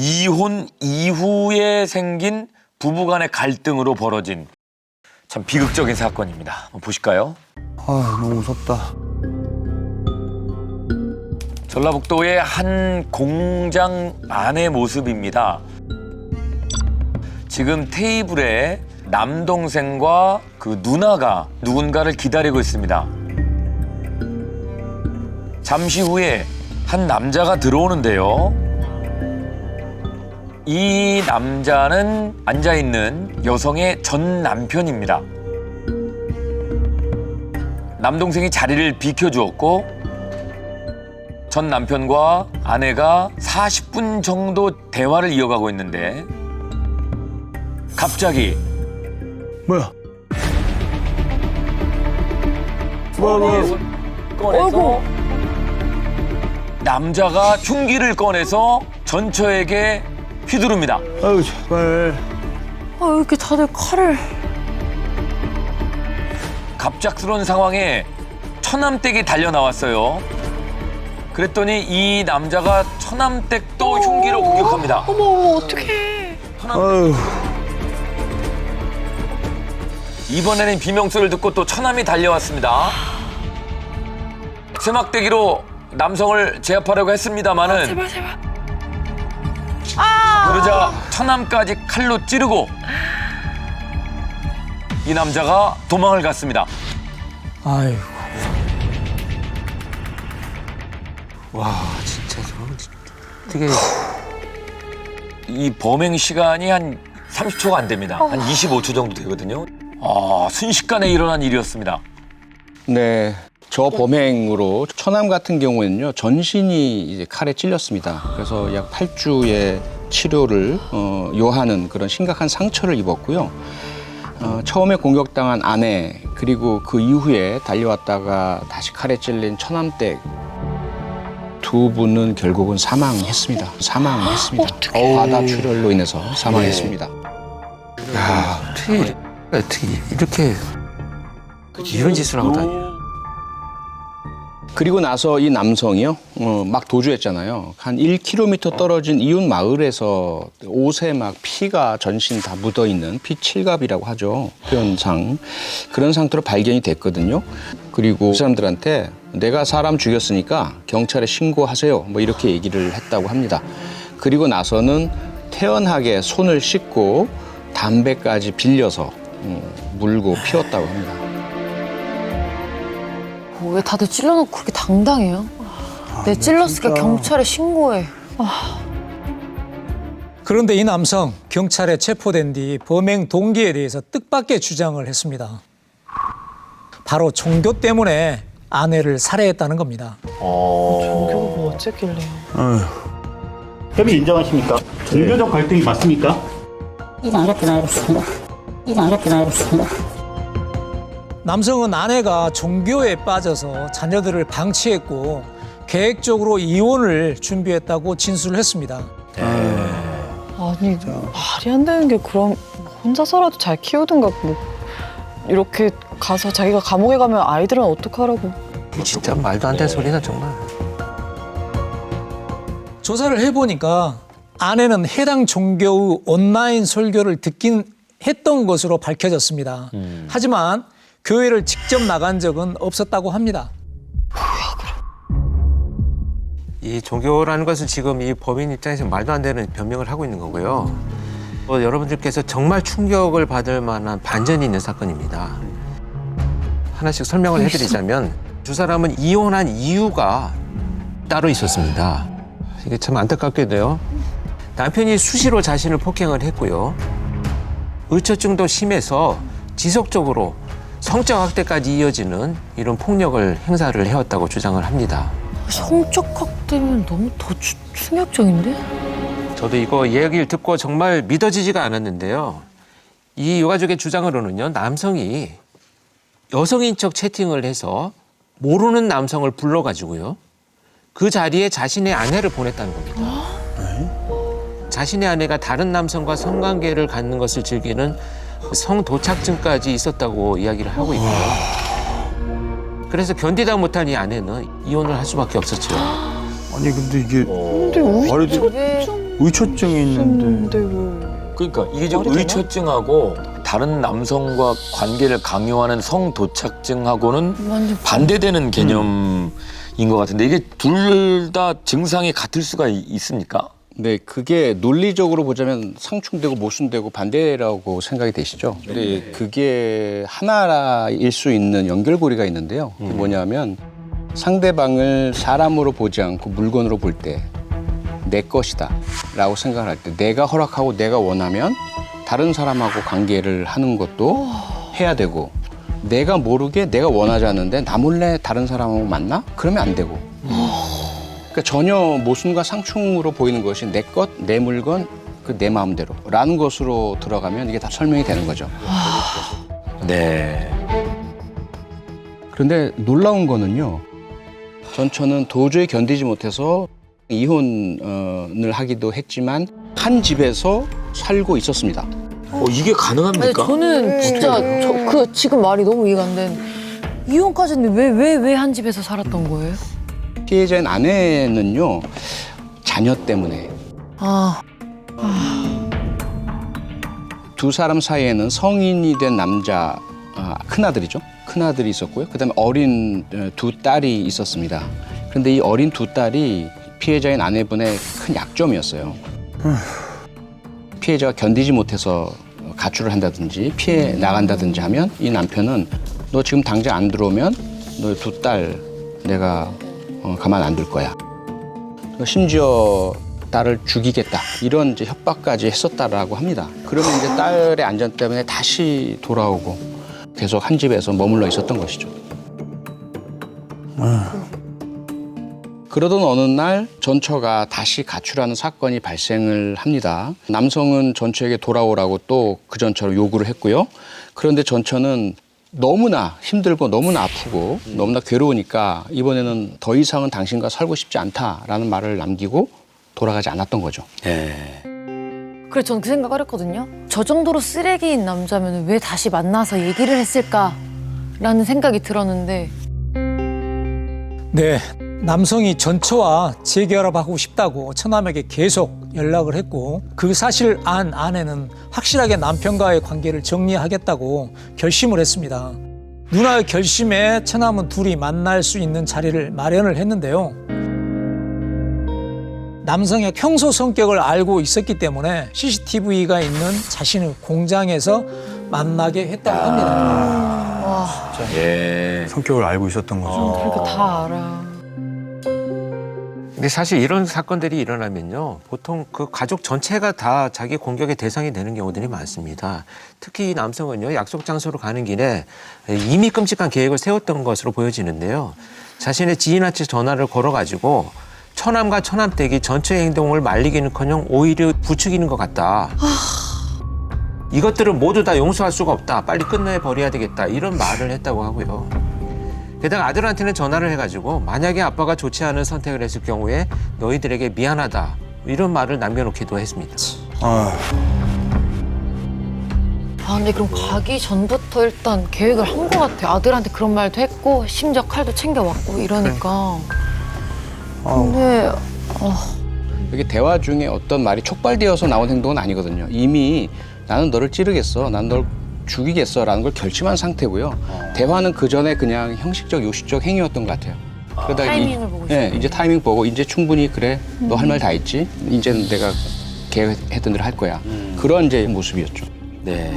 이혼 이후에 생긴 부부간의 갈등으로 벌어진 참 비극적인 사건입니다. 한번 보실까요? 아 너무 무섭다. 전라북도의 한 공장 안의 모습입니다. 지금 테이블에 남동생과 그 누나가 누군가를 기다리고 있습니다. 잠시 후에 한 남자가 들어오는데요. 이 남자는 앉아 있는 여성의 전 남편입니다. 남동생이 자리를 비켜주었고 전 남편과 아내가 40분 정도 대화를 이어가고 있는데 갑자기 뭐야? 뭐야 뭐야? 꺼내서 남자가 흉기를 꺼내서 전처에게 휘두릅니다. 아유 제발. 아, 왜 이렇게 다들 칼을. 갑작스러운 상황에 처남댁이 달려 나왔어요. 그랬더니 이 남자가 처남댁도 흉기로 공격합니다. 어머, 어머, 어떡해. 아유 이번에는 비명소리를 듣고 또 처남이 달려왔습니다. 세막대기로 남성을 제압하려고 했습니다마는 제발, 제발. 그러자 처남까지 칼로 찌르고 이 남자가 도망을 갔습니다. 아유. 와 진짜 저건 진짜 되게 이 범행 시간이 한 30초가 안 됩니다. 한 25초 정도 되거든요. 아, 순식간에 일어난 일이었습니다. 네. 저 범행으로 처남 같은 경우에는요 전신이 이제 칼에 찔렸습니다. 그래서 약 8주의 치료를 어, 요하는 그런 심각한 상처를 입었고요. 어, 처음에 공격당한 아내 그리고 그 이후에 달려왔다가 다시 칼에 찔린 처남댁 두 분은 결국은 사망했습니다. 사망했습니다. 과다 출혈로 인해서 사망했습니다. 야 어떻게 어떻게 이렇게 이런 짓을 하고 다녀? 그리고 나서 이 남성이요, 어, 막 도주했잖아요. 한 1km 떨어진 이웃 마을에서 옷에 막 피가 전신 다 묻어 있는 피칠갑이라고 하죠. 표현상. 그런 상태로 발견이 됐거든요. 그리고 그 사람들한테 내가 사람 죽였으니까 경찰에 신고하세요. 뭐 이렇게 얘기를 했다고 합니다. 그리고 나서는 태연하게 손을 씻고 담배까지 빌려서 음, 물고 피웠다고 합니다. 어, 왜 다들 찔러놓고 그렇게 당당해요? 내 찔렀으니까 진짜. 경찰에 신고해. 그런데 이 남성 경찰에 체포된 뒤 범행 동기에 대해서 뜻밖의 주장을 했습니다. 바로 종교 때문에 아내를 살해했다는 겁니다. 뭐 어쨌길래. 혐의 인정하십니까? 종교적 갈등이 맞습니까? 이상 이렇게 나야겠습니다. 이상 이렇게 나야겠습니다. 남성은 아내가 종교에 빠져서 자녀들을 방치했고 계획적으로 이혼을 준비했다고 진술을 했습니다. 아니 말이 안 되는 게 그럼 혼자서라도 잘 키우든가 뭐 이렇게 가서 자기가 감옥에 가면 아이들은 어떡하라고 진짜 말도 안 되는 소리다 정말. 조사를 해보니까 아내는 해당 종교의 온라인 설교를 듣긴 했던 것으로 밝혀졌습니다. 하지만 교회를 직접 나간 적은 없었다고 합니다. 이 종교라는 것은 지금 이 법인 입장에서 말도 안 되는 변명을 하고 있는 거고요. 어, 여러분들께서 정말 충격을 받을 만한 반전이 있는 사건입니다. 하나씩 설명을 해드리자면 두 사람은 이혼한 이유가 따로 있었습니다. 이게 참 안타깝게도요. 남편이 수시로 자신을 폭행을 했고요. 의처증도 심해서 지속적으로 성적 학대까지 이어지는 이런 폭력을 행사를 해왔다고 주장을 합니다. 성적 학대면 너무 더 추- 충격적인데? 저도 이거 이야기를 듣고 정말 믿어지지가 않았는데요. 이 유가족의 주장으로는요, 남성이 여성인 척 채팅을 해서 모르는 남성을 불러가지고요, 그 자리에 자신의 아내를 보냈다는 겁니다. 자신의 아내가 다른 남성과 성관계를 갖는 것을 즐기는 성도착증까지 있었다고 이야기를 하고 있고요. 그래서 견디다 못한 이 아내는 이혼을 할 수밖에 없었죠. 아니 근데 이게 근데 우리 돼? 저게 의초증이 있는데. 근데 왜? 그러니까 이게 말이 되나? 의처증하고 다른 남성과 관계를 강요하는 성도착증하고는 완전 반대되는 개념인 것 같은데 이게 둘 다 증상이 같을 수가 이- 있습니까? 네, 그게 논리적으로 보자면 상충되고 모순되고 반대라고 생각이 되시죠. 근데 그게 하나일 수 있는 연결고리가 있는데요. 그게 뭐냐면 상대방을 사람으로 보지 않고 물건으로 볼 때 내 것이다 라고 생각을 할 때 내가 허락하고 내가 원하면 다른 사람하고 관계를 하는 것도 해야 되고 내가 모르게 내가 원하지 않는데 나 몰래 다른 사람하고 만나? 그러면 안 되고 그러니까 전혀 모순과 상충으로 보이는 것이 내 것, 내 물건, 그 내 마음대로라는 것으로 들어가면 이게 다 설명이 되는 거죠. 네. 그런데 놀라운 거는요. 전처는 도저히 견디지 못해서 이혼을 하기도 했지만 한 집에서 살고 있었습니다. 어, 이게 아니, 가능합니까? 저는 진짜 저, 그 지금 말이 너무 이해가 안 되는 이혼까지는 왜 왜 왜 한 집에서 살았던 거예요? 피해자인 아내는요. 자녀 때문에 아 두 사람 사이에는 성인이 된 남자 아, 큰 아들이죠. 큰 아들이 있었고요. 그다음에 어린 어, 두 딸이 있었습니다. 그런데 이 어린 두 딸이 피해자인 아내분의 큰 약점이었어요. 피해자가 견디지 못해서 가출을 한다든지 피해 나간다든지 하면 이 남편은 너 지금 당장 안 들어오면 너 두 딸 내가 어, 가만 안 둘 거야. 심지어 딸을 죽이겠다 이런 이제 협박까지 했었다라고 합니다. 그러면 이제 딸의 안전 때문에 다시 돌아오고 계속 한 집에서 머물러 있었던 것이죠. 그러던 어느 날 전처가 다시 가출하는 사건이 발생을 합니다. 남성은 전처에게 돌아오라고 또 그 전처럼 요구를 했고요. 그런데 전처는 너무나 힘들고 너무나 아프고 너무나 괴로우니까 이번에는 더 이상은 당신과 살고 싶지 않다라는 말을 남기고 돌아가지 않았던 거죠. 네. 그래서 저는 그 생각을 했거든요. 저 정도로 쓰레기인 남자면 왜 다시 만나서 얘기를 했을까라는 생각이 들었는데 네, 남성이 전처와 재결합하고 싶다고 처남에게 계속 연락을 했고 그 사실을 안 아내는 확실하게 남편과의 관계를 정리하겠다고 결심을 했습니다. 누나의 결심에 처남은 둘이 만날 수 있는 자리를 마련을 했는데요. 남성의 평소 성격을 알고 있었기 때문에 CCTV가 있는 자신의 공장에서 만나게 했다고 합니다. 예. 성격을 알고 있었던 거죠. 그러니까 다 알아. 근데 사실 이런 사건들이 일어나면요. 보통 그 가족 전체가 다 자기 공격의 대상이 되는 경우들이 많습니다. 특히 이 남성은요. 약속 장소로 가는 길에 이미 끔찍한 계획을 세웠던 것으로 보여지는데요. 자신의 지인한테 전화를 걸어가지고 처남과 처남댁이 전체의 행동을 말리기는커녕 오히려 부추기는 것 같다. 이것들은 모두 다 용서할 수가 없다. 빨리 끝내 버려야 되겠다. 이런 말을 했다고 하고요. 게다가 아들한테는 전화를 해가지고 만약에 아빠가 좋지 않은 선택을 했을 경우에 너희들에게 미안하다 이런 말을 남겨놓기도 했습니다. 아, 아 근데 그럼 가기 전부터 일단 계획을 한 것 같아요. 아들한테 그런 말도 했고 심지어 칼도 챙겨왔고 이러니까. 근데 이게 대화 중에 어떤 말이 촉발되어서 나온 행동은 아니거든요. 이미 나는 너를 찌르겠어, 난 널 죽이겠어라는 걸 결심한 상태고요. 대화는 그 전에 그냥 형식적, 요식적 행위였던 것 같아요. 그러다가 타이밍을 보고 예, 이제 타이밍 보고 이제 충분히 그래, 너 할 말 다 했지. 이제는 내가 계획했던 대로 할 거야. 그런 이제 모습이었죠. 네.